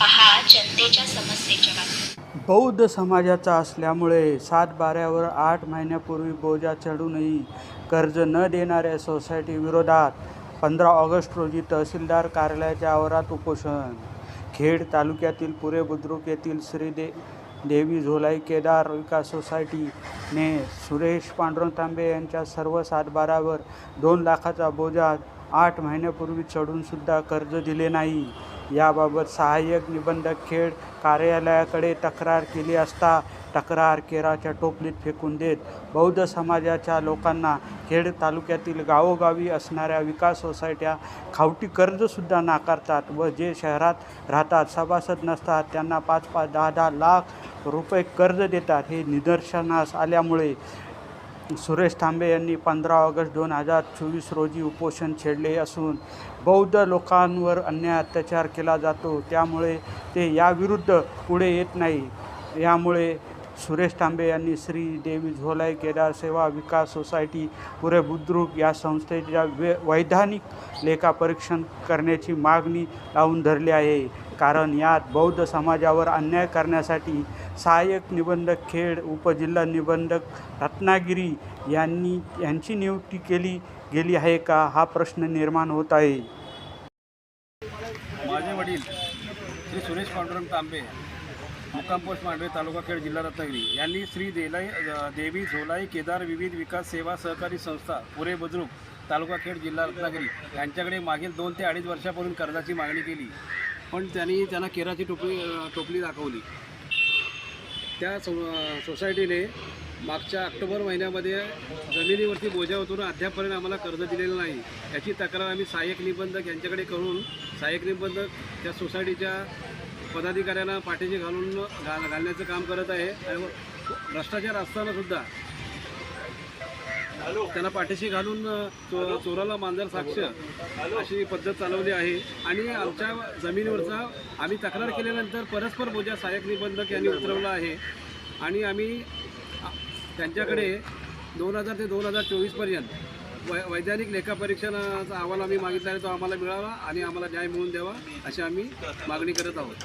पहा जनतेच्या समस्येच्या बातम्या. बौद्ध समाजाचा असल्यामुळे सात बाऱ्यावर आठ महिन्यापूर्वी बोजा चढूनही कर्ज न देणाऱ्या सोसायटी विरोधात पंधरा ऑगस्ट रोजी तहसीलदार कार्यालयाच्या आवारात उपोषण. खेड तालुक्यातील पुरे बुद्रुक येथील श्री दे देवी झोलाई केदार विकास सोसायटीने सुरेश पांडुरंग तांबे यांच्या सर्व सातबारावर दोन लाखाचा बोजा आठ महिन्यापूर्वी चढूनसुद्धा कर्ज दिले नाही. याबाबत सहाय्यक निबंधक खेड कार्यालयाकडे तक्रार केली असता तक्रार केराच्या टोपलीत फेकून देत बौद्ध समाजाच्या लोकांना खेड तालुक्यातील गावोगावी असणाऱ्या विकास सोसायट्या खावटी कर्जसुद्धा नाकारतात व जे शहरात राहतात सभासद नसतात त्यांना पाच पाच दहा दहा लाख रुपये कर्ज देतात हे निदर्शनास आल्यामुळे सुरेश तांबे यांनी पंधरा ऑगस्ट दोन हजार चोवीस रोजी उपोषण छेडले असून बौद्ध लोकांवर अन्याय अत्याचार केला जातो. त्यामुळे ते याविरुद्ध पुढे येत नाही. यामुळे सुरेश तांबे यांनी श्री देवी झोलाई केदार सेवा विकास सोसायटी पुरे बुद्रुक या संस्थेच्या वे वैधानिक लेखापरीक्षण करण्याची मागणी लावून धरली आहे. कारण यात बौद्ध समाजावर अन्याय करण्यासाठी सहाय्यक निबंधक खेड उपजिल्हा निबंधक रत्नागिरी यांनी यांची नियुक्ती केली गेली आहे का? हा प्रश्न निर्माण होत आहे. माझे वडील श्री सुरेश पांडुरंग तांबे मुक्काम पोस्ट मांडवे तालुका खेड जिल्हा रत्नागिरी यांनी श्री देलाई देवी झोलाई केदार विविध विकास सेवा सहकारी संस्था पुरे बुद्रुक तालुका खेड जिल्हा रत्नागिरी यांच्याकडे मागील दोन ते अडीच वर्षापूर्वी कर्जाची मागणी केली. पण त्यांनी त्यांना केराची टोपली टोपली दाखवली. त्या सो सोसायटीने मागच्या ऑक्टोबर महिन्यामध्ये जमिनीवरती बोजा उतरून अद्यापपर्यंत आम्हाला कर्ज दिलेलं नाही. याची तक्रार आम्ही सहाय्यक निबंधक यांच्याकडे करून सहाय्यक निबंधक त्या सोसायटीच्या पदाधिकाऱ्यांना पाठीशी घालून घाल घालण्याचं काम करत आहे. आणि भ्रष्टाचार असतानासुद्धा त्यांना पाठीशी घालून चो चोराला मांजर साक्ष अशी पद्धत चालवली आहे. आणि आमच्या जमिनीवरचा आम्ही तक्रार केल्यानंतर परस्पर बोजा सहाय्यक निबंधक यांनी उतरवला आहे. आणि आम्ही त्यांच्याकडे दोन हजार ते दोन हजार चोवीसपर्यंत वै वैज्ञानिक लेखापरीक्षणाचा अहवाल आम्ही मागितला आहे तो आम्हाला मिळावा आणि आम्हाला न्याय मिळवून द्यावा अशी आम्ही मागणी करत आहोत.